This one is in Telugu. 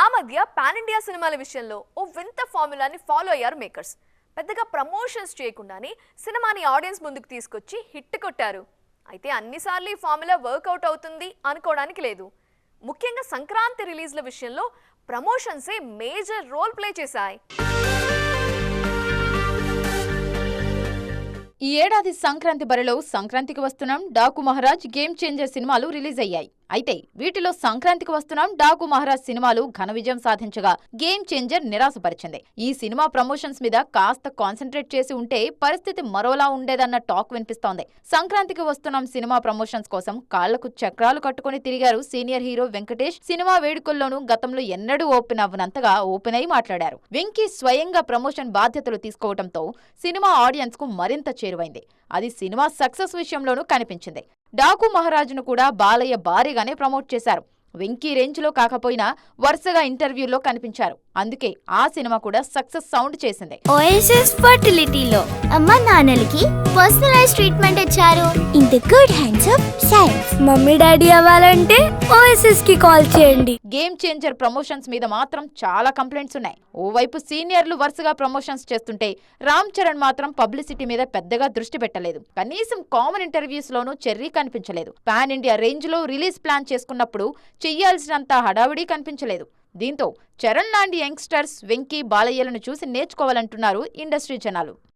ఆ మధ్య పాన్ ఇండియా సినిమాల విషయంలో ఓ వింత ఫార్ములాని ఫాలో అయ్యారు మేకర్స్. పెద్దగా ప్రమోషన్స్ చేయకుండానే సినిమాని ఆడియన్స్ ముందుకు తీసుకొచ్చి హిట్ కొట్టారు. అయితే అన్నిసార్లు ఈ ఫార్ములా వర్కౌట్ అవుతుంది అనుకోవడానికి లేదు. ముఖ్యంగా సంక్రాంతి రిలీజ్ల విషయంలో ప్రమోషన్సే మేజర్ రోల్ ప్లే చేశాయి. ఈ ఏడాది సంక్రాంతి బరిలో సంక్రాంతికి వస్తున్నాం డాకు మహారాజ్ గేమ్ చేంజర్ సినిమాలు రిలీజ్ అయ్యాయి. అయితే వీటిలో సంక్రాంతికి వస్తున్నాం డాకు మహారాజ్ సినిమాలు ఘన విజయం సాధించగా గేమ్ చేంజర్ నిరాశపరిచింది. ఈ సినిమా ప్రమోషన్స్ మీద కాస్త కాన్సన్ట్రేట్ చేసి ఉంటే పరిస్థితి మరోలా ఉండేదన్న టాక్ వినిపిస్తోంది. సంక్రాంతికి వస్తున్నాం సినిమా ప్రమోషన్స్ కోసం కాళ్ళకు చక్రాలు కట్టుకుని తిరిగారు సీనియర్ హీరో వెంకటేష్. సినిమా వేడుకల్లోనూ గతంలో ఎన్నడూ ఓపెన్ అవ్వనంతగా ఓపెన్ అయి మాట్లాడారు. వెంకీ స్వయంగా ప్రమోషన్ బాధ్యతలు తీసుకోవడంతో సినిమా ఆడియన్స్కు మరింత చేరువైంది. అది సినిమా సక్సెస్ విషయంలోనూ కనిపించింది. డాకు మహారాజును కూడా బాలయ్య భారీగానే ప్రమోట్ చేశారు. వెంకీ రేంజ్లో కాకపోయినా వరుసగా ఇంటర్వ్యూల్లో కనిపించారు. అందుకే ఆ సినిమా కూడా సక్సెస్ సౌండ్ చేసింది. ఓఎస్ఎస్ ఫర్టిలిటీలో అమ్మ నాన్నలకి పర్సనలైజ్ ట్రీట్మెంట్ ఇచ్చారు. In the good hands of science. Mommy daddy అవ్వాలంటే ఓఎస్ఎస్కి కాల్ చేయండి. గేమ్ చేంజర్ ప్రమోషన్స్ మీద మాత్రం చాలా కంప్లైంట్స్ ఉన్నాయి. ఓవైపు సీనియర్లు వరుసగా ప్రమోషన్స్ చేస్తుంటే రామ్ చరణ్ మాత్రం పబ్లిసిటీ మీద పెద్దగా దృష్టి పెట్టలేదు. కనీసం కామన్ ఇంటర్వ్యూస్ లోనూ చెర్రీ కనిపించలేదు. పాన్ ఇండియా రేంజ్లో రిలీజ్ ప్లాన్ చేసుకున్నప్పుడు చెయ్యాల్సినంత హడావిడి కనిపించలేదు. దీంతో చరణ్ లాంటి యంగ్స్టర్స్ వెంకీ బాలయ్యలను చూసి నేర్చుకోవాలంటున్నారు ఇండస్ట్రీ జనాలు.